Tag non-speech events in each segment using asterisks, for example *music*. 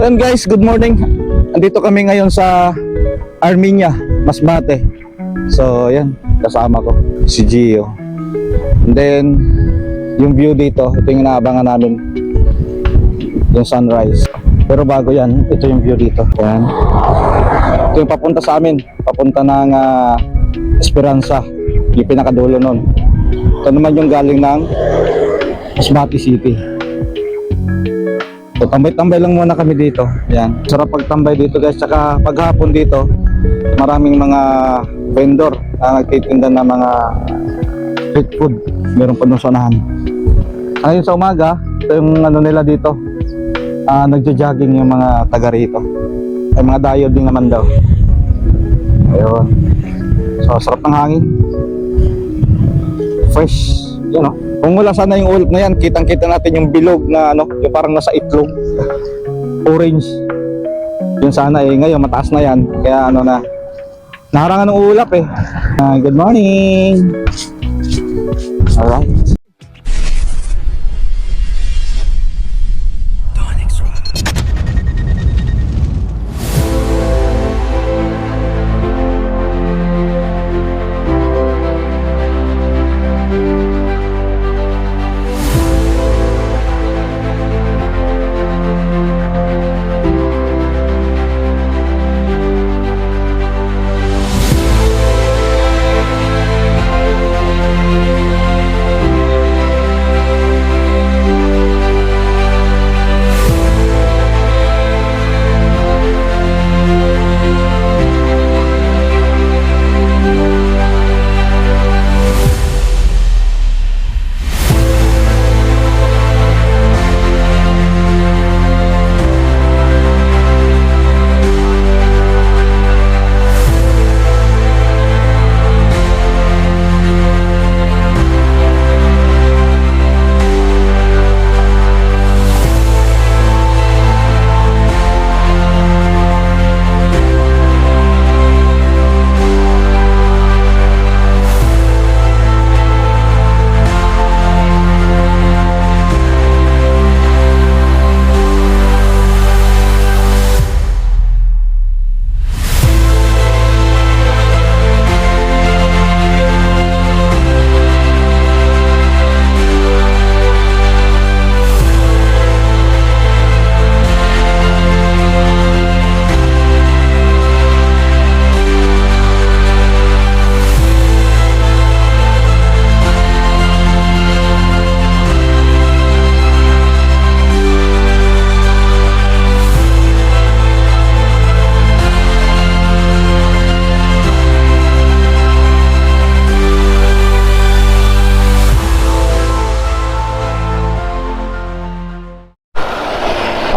So yan guys, good morning. Andito kami ngayon sa Armenia, Masbate. So yan, kasama ko si Gio. And then yung view dito, ito yung inaabangan namin. Yung sunrise. Pero bago yan, ito yung view dito. Yan. Ito yung papunta sa amin. Papunta ng ah, Esperanza. Yung pinakadulo nun. Ito naman yung galing ng Masbate City. So, tambay-tambay lang muna kami dito. Yan. Sarap pagtambay dito guys. Tsaka paghapon dito, maraming mga vendor na nagtitinda ng mga street food. Meron pa doon sa unahan. Ngayon sa umaga, ito yung ano nila dito. Ah, nagja-jogging yung mga taga rito. Ay mga dayo din naman daw. Ayun. So, sarap ng hangin. Fresh. Yun know. Kung wala sana yung ulap na yan, kitang-kita natin yung bilog na ano, yung parang nasa itlog. Orange. Yun sana eh. Ngayon, mataas na yan. Kaya ano na, naharangan ng ulap eh. Ah, good morning! Alright.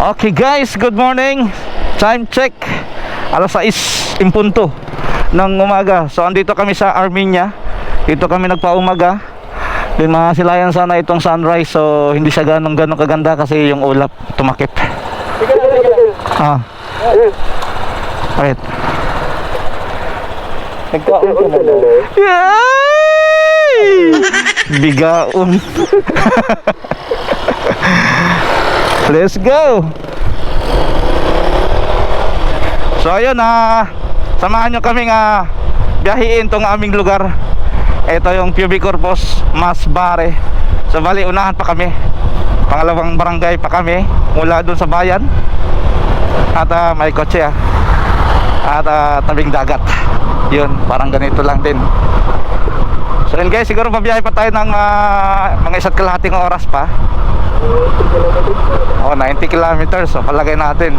Okay guys, good morning. Time check. Alas 6 in punto ng umaga. So andito kami sa Armenia. Dito kami nagpaumaga. Din mga silayan sana itong sunrise. So hindi siya ganong ganong kaganda kasi yung ulap tumakip. Ah. Wait. Nagkaon ko na Yay! *laughs* Bigaon. *laughs* Let's go. So ayun ah, samahan nyo kaming ah, biyahiin tong aming lugar. Ito yung Pubic Corpus Masbare. So bali unahan pa kami. Pangalawang barangay pa kami mula doon sa bayan. At ah, may kotse ah. At ah, tabing dagat. Yun, parang ganito lang din. So yun guys, siguro mabiyahe pa tayo ng ah, mga isa't kalahating oras pa. Oh, 90 kilometers. So, palagay natin.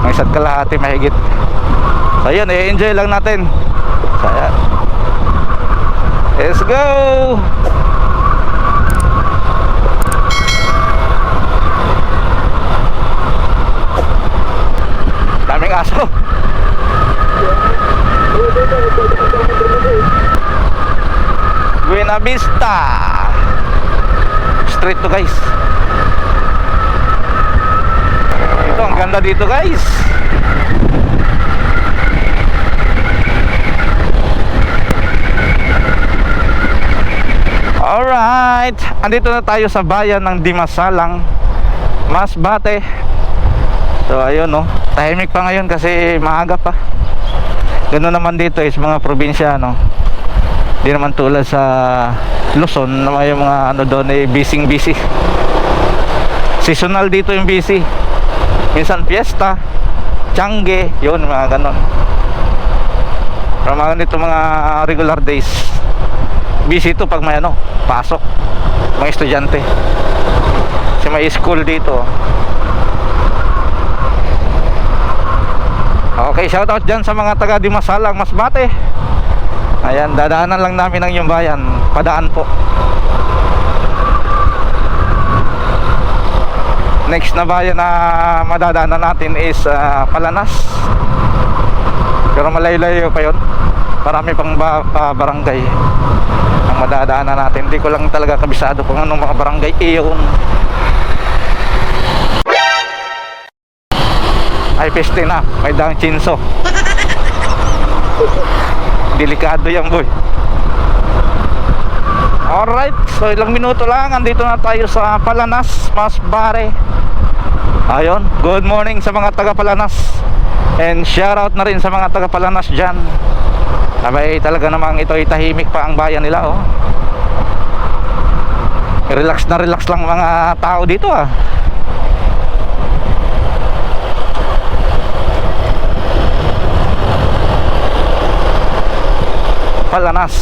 Ang isa't kalahati mahigit. So, yun. I-enjoy lang natin. So, ayan. Let's go! Daming aso. Vista. Street to guys. Ito, ang ganda dito guys. Alright, andito na tayo sa bayan ng Dimasalang, Masbate. So ayun no, tahimik pa ngayon kasi maaga pa. Ganun naman dito is mga probinsya no. Di naman tulad sa Luzon na may mga ano doon eh busy busy. Seasonal dito yung busy. Minsan fiesta, Tiangge, yun mga ganon. Pero mga ganito mga regular days, busy ito pag may ano, pasok, mga estudyante. Kasi may school dito. Okay, shout out dyan sa mga taga Dimasalang, Masbate. Ayan, dadaanan lang namin ang yung bayan. Padaan po. Next na bayan na madadaanan natin is ah, Palanas. Pero malayo-layo pa yon. Marami pang ba- pa barangay ang madadaanan natin. Hindi ko lang talaga kabisado kung anong mga barangay iyon. Ay, peste na. May dang chinso. *laughs* Delikado yan, boy. Alright, so ilang minuto lang. Andito na tayo sa Palanas, Masbare. Ayun, good morning sa mga taga Palanas. And shout out na rin sa mga taga Palanas dyan. Abay, talaga namang ito ay tahimik pa ang bayan nila, oh. Relax na relax lang mga tao dito, ah. Palanas.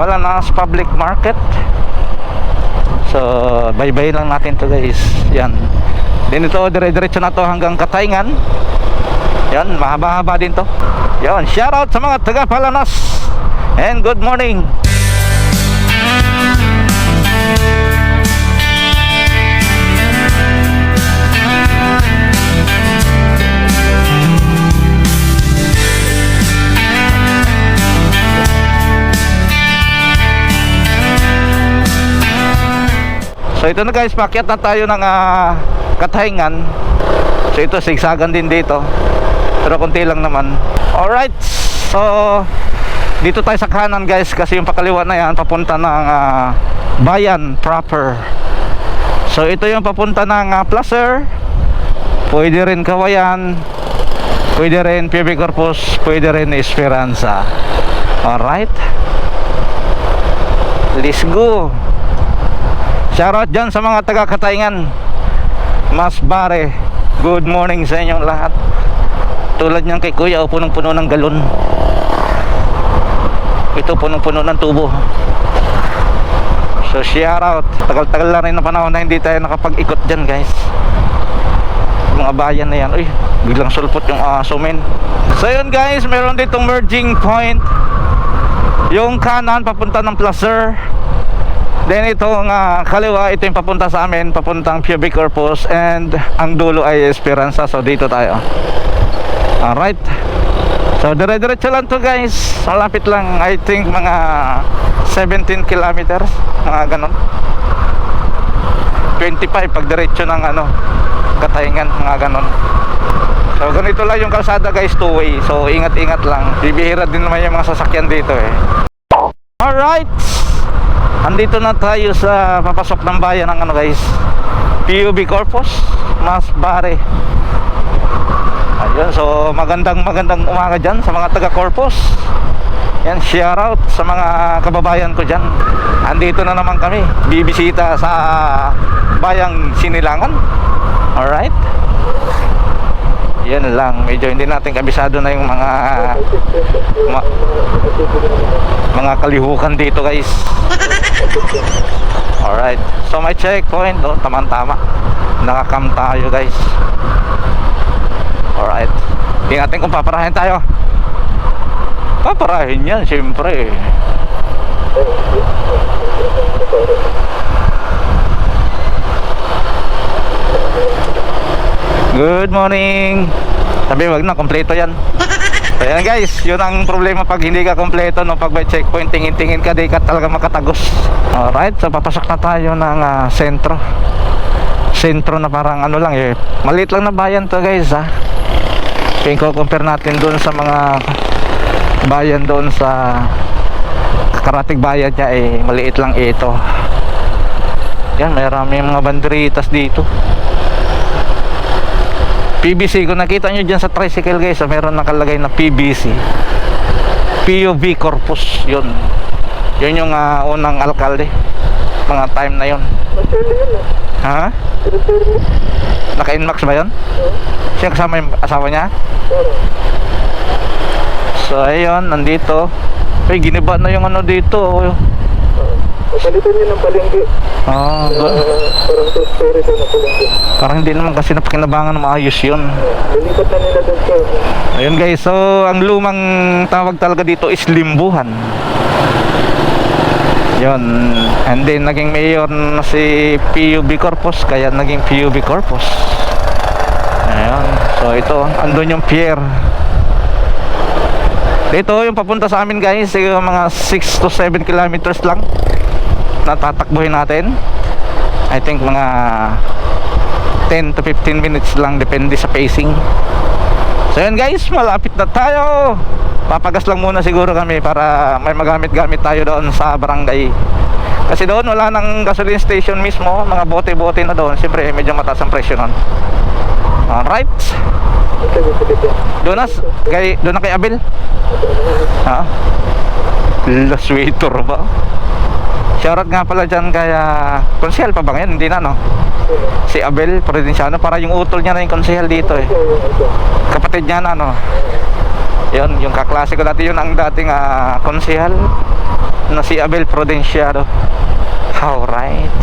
Palanas Public Market. So, bye-bye lang natin to guys. Yan. Din ito, dire-diretso na to hanggang Katayngan. Yan, mahaba-haba din to. Yan, shout out sa mga taga Palanas. And good morning. So ito na guys, pakyat na tayo ng ah, Katayngan. So ito, sigsagan din dito. Pero konti lang naman. Alright, so dito tayo sa kanan guys kasi yung pakaliwa na yan papunta ng ah, bayan proper. So ito yung papunta ng uh, Placer. Pwede rin Kawayan. Pwede rin PB Corpus. Pwede rin Esperanza. Alright. Let's go. Shoutout dyan sa mga taga Katayngan Mas Bare Good morning sa inyong lahat. Tulad niyan kay Kuya oh, Punong-puno ng galon. Ito punong-puno ng tubo. So shoutout. Tagal-tagal na rin na panahon na hindi tayo nakapag-ikot dyan guys. Mga bayan na yan. Uy, biglang sulpot yung aso men. So yun guys, meron ditong merging point. Yung kanan papunta ng Placer Then itong uh, kaliwa, ito yung papunta sa amin, papuntang Pubic Corpus and ang dulo ay Esperanza. So dito tayo. Alright. So dire-diretso lang to guys. Malapit lang, I think mga 17 kilometers, mga ganon. 25 pag diretso ng ano, Katayngan, mga ganon. So ganito lang yung kalsada guys, two way. So ingat-ingat lang. Bibihira din naman yung mga sasakyan dito eh. Alright. Andito na tayo sa papasok ng bayan ng ano guys PUB Corpus Masbare Ayun so magandang magandang umaga dyan sa mga taga Corpus Yan shout out sa mga kababayan ko dyan. Andito na naman kami Bibisita sa bayang Sinilangan. Alright. Yan lang medyo hindi natin kabisado na yung mga ma- mga kalihukan dito guys alright so may checkpoint oh, tama tama nakakam tayo guys. Alright tingnan kung paparahin tayo. Paparahin yan syempre. Good morning. Sabi wag na kompleto 'yan. Ayan guys, yun ang problema pag hindi ka kompleto no pag may checkpoint tingin-tingin ka di ka talaga makatagos. Alright, so papasok na tayo ng ah, sentro. Sentro na parang ano lang eh. Maliit lang na bayan to guys ha. Kung compare natin doon sa mga bayan doon sa karatig bayad niya eh maliit lang ito yan marami mga banderitas dito PBC kung nakita nyo dyan sa tricycle guys ah, meron nakalagay na PBC PUV Corpus yun yun yung ah, unang alkalde mga time na yun ha? naka inmax ba yun? siya kasama yung asawa niya? so ayun nandito ay giniba na yung ano dito Pagalitan niyo ng palengke. ah, Uh, ba- parang two-story daw na palengke. parang hindi naman kasi napakinabangan na maayos yun Lilipat na nila doon sa... Ayun guys, so ang lumang tawag talaga dito is limbuhan. Yun. And then naging mayor na si PUB Corpus, kaya naging PUB Corpus. Ayun. So ito, andun yung pier. Dito yung papunta sa amin guys, mga 6 to 7 kilometers lang. Natatakbuhin natin. I think mga 10 to 15 minutes lang depende sa pacing. So yun guys, malapit na tayo. Papagas lang muna siguro kami para may magamit-gamit tayo doon sa barangay. Kasi doon wala nang gasoline station mismo, mga bote-bote na doon. Siyempre medyo mataas ang presyo nun. Alright. Doon na, kay, doon na kay Abel. Ha? La sweater ba? Shoutout nga pala dyan kaya konsehal pa ba ngayon? Hindi na no? Si Abel Provinciano para yung utol niya na yung konsehal dito eh. Kapatid niya na ano yun yung kaklase ko dati yun ang dating uh, konsehal na si Abel Prudenciado alright.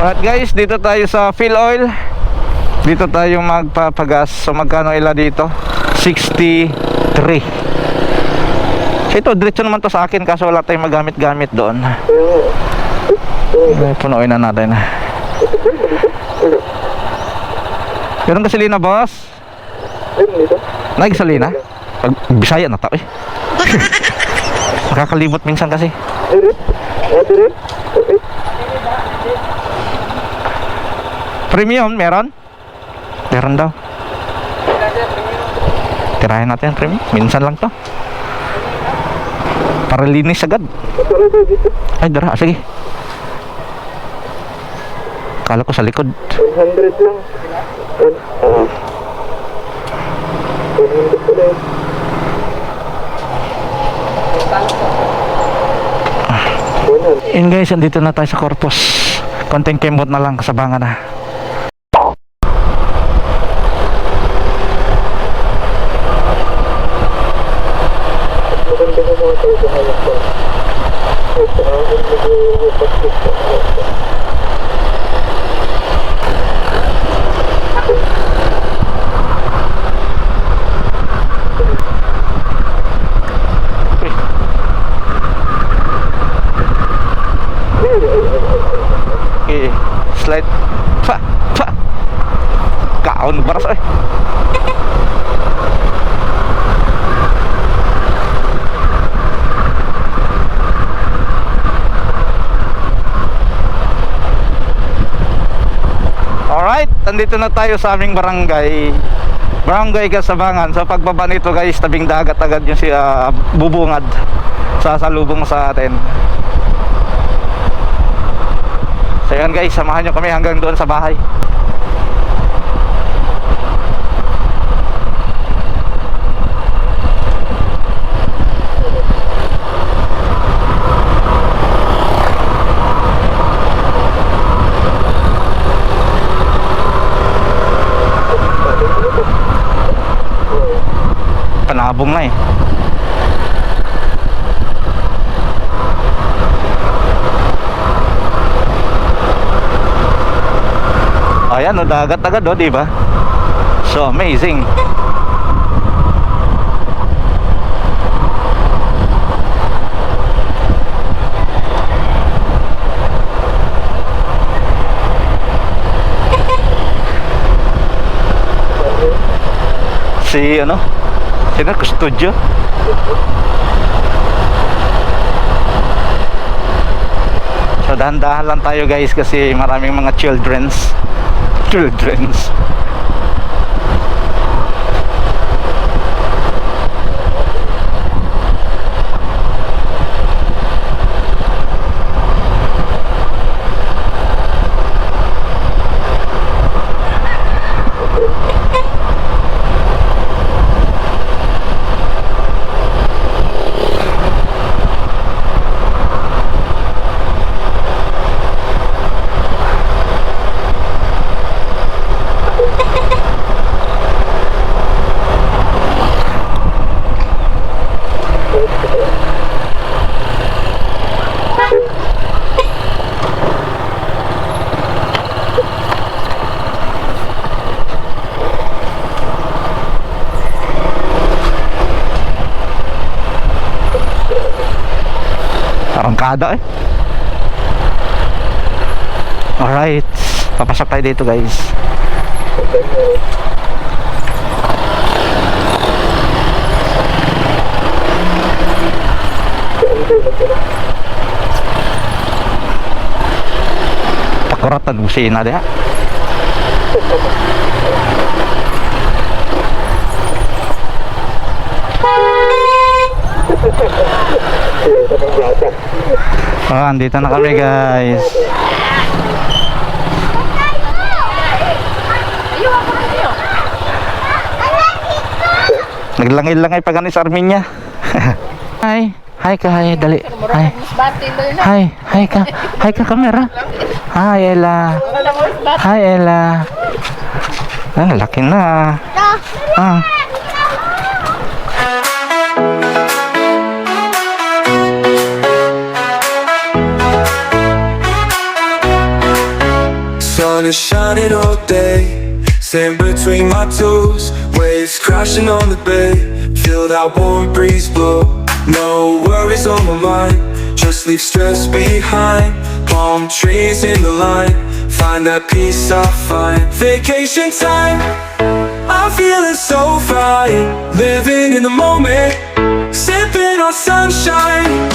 Alright guys dito tayo sa fill oil. Dito tayo magpapagas. So magkano ila dito? 63 so ito diretso naman to sa akin kaso wala tayong magamit-gamit doon Ay, punuin na natin. Ganun gasolina boss Ayun dito. Nagsalina? Pag Bisaya na tao eh. *laughs* Nakakalimot minsan kasi. Premium meron? Meron daw. Tirahin natin premium. Minsan lang to. Para linis agad. Ay, dara. Sige. Kala ko sa likod. 100 lang. Ah. 100 pala yun. Guys, andito na tayo sa Corpus. Konting kembot na lang, kasabangan na. Maganda mo mga tayo sa hanap ko. Ito, ah, kung nag-upasok ka. Uy, Okay, slide. Pa, pa. Kaon baras eh. Nandito na tayo sa aming barangay. Barangay Kasabangan. So pagbaba nito guys, tabing dagat agad yung si ah, bubungad. Sasalubong sa atin. So yan guys, samahan nyo kami hanggang doon sa bahay. Panabong na eh. Ayan, oh, dagat agad, oh, di ba? So amazing. *laughs* Si ano? Sino studio? So dahan-dahan lang tayo guys kasi maraming mga childrens childrens barkada eh. Alright. Papasok tayo dito guys. Pakuratan busina dia. Ah, andito na kami guys. Naglangay-langay pa ganis Arminia. *laughs* Hi. Hi ka, hi, dali. Hi. Hi, hi ka. Hi ka kamera. Hi Ella. Hi Ella. Ah, laki na. Ah. Sun is shining all day, sand between my toes, waves crashing on the bay. Feel that warm breeze blow, no worries on my mind, just leave stress behind. Palm trees in the line, find that peace I find. Vacation time, I'm feeling so fine, living in the moment, sipping on sunshine.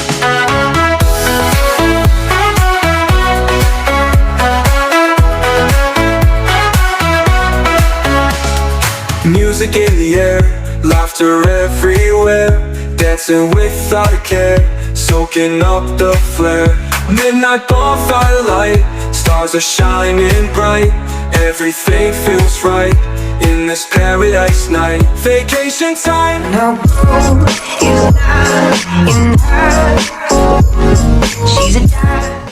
Music in the air, laughter everywhere, dancing without a care, soaking up the flare. Midnight bonfire light, stars are shining bright, everything feels right in this paradise night. Vacation time. No is not enough. She's a dime.